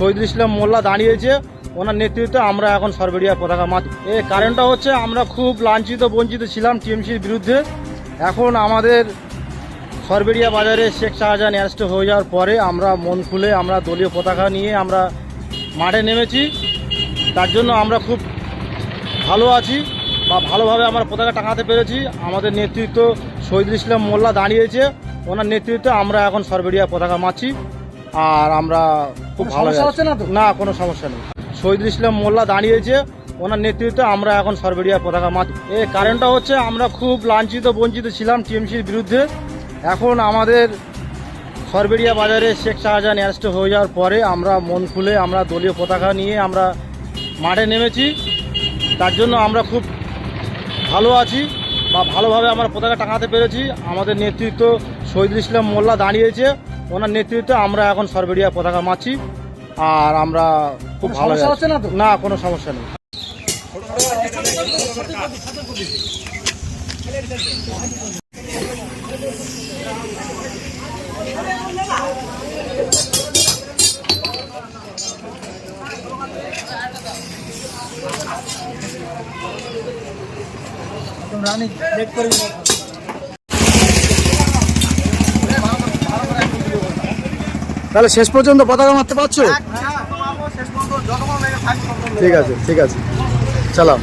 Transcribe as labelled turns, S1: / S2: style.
S1: শহীদুল ইসলাম মোল্লা দাঁড়িয়েছে, ওনার নেতৃত্বে আমরা এখন সরবেরিয়া পতাকা মাত এই কারণটা হচ্ছে আমরা খুব লাঞ্ছিত, বঞ্চিত ছিলাম টিএমসির বিরুদ্ধে। এখন আমাদের সরবেরিয়া বাজারে শেখ শাহজাহান অ্যারেস্ট হয়ে যাওয়ার পরে আমরা মন খুলে আমরা দলীয় পতাকা নিয়ে আমরা মাঠে নেমেছি। তার জন্য আমরা খুব ভালো আছি বা ভালোভাবে আমরা পতাকা টাঙাতে পেরেছি। আমাদের নেতৃত্ব শহীদুল ইসলাম মোল্লা দাঁড়িয়েছে, ওনার নেতৃত্বে আমরা এখন সরবেরিয়া পতাকা মারছি। আর আমরা খুব ভালো আছি।
S2: হচ্ছে না তো?
S1: না কোনো সমস্যা নেই। শহীদুল ইসলাম মোল্লা দাঁড়িয়েছে ওনার নেতৃত্বে আমরা এখন সরবেরিয়া পতাকা মারছি এই কারণটা হচ্ছে আমরা খুব লাঞ্ছিত বঞ্চিত ছিলাম টিএমসির বিরুদ্ধে। এখন আমাদের সরবেরিয়া বাজারে শেখ শাহজাহান অ্যারেস্ট হয়ে যাওয়ার পরে আমরা মন খুলে আমরা দলীয় পতাকা নিয়ে আমরা মাঠে নেমেছি। তার জন্য আমরা খুব ভালো আছি বা ভালোভাবে আমরা পতাকা টাঙাতে পেরেছি। আমাদের নেতৃত্ব শহীদুল ইসলাম মোল্লা দাঁড়িয়েছে। ওনার নেতৃত্বে আমরা এখন সরবেরিয়া পতাকা মারছি আর আমরা খুব ভালো
S2: হচ্ছে না তো?
S1: না কোনো সমস্যা নেই।
S2: রানি লেট করবি
S1: তাহলে শেষ পর্যন্ত পতাকা মারতে পারছ? ঠিক আছে ঠিক আছে। চালাও।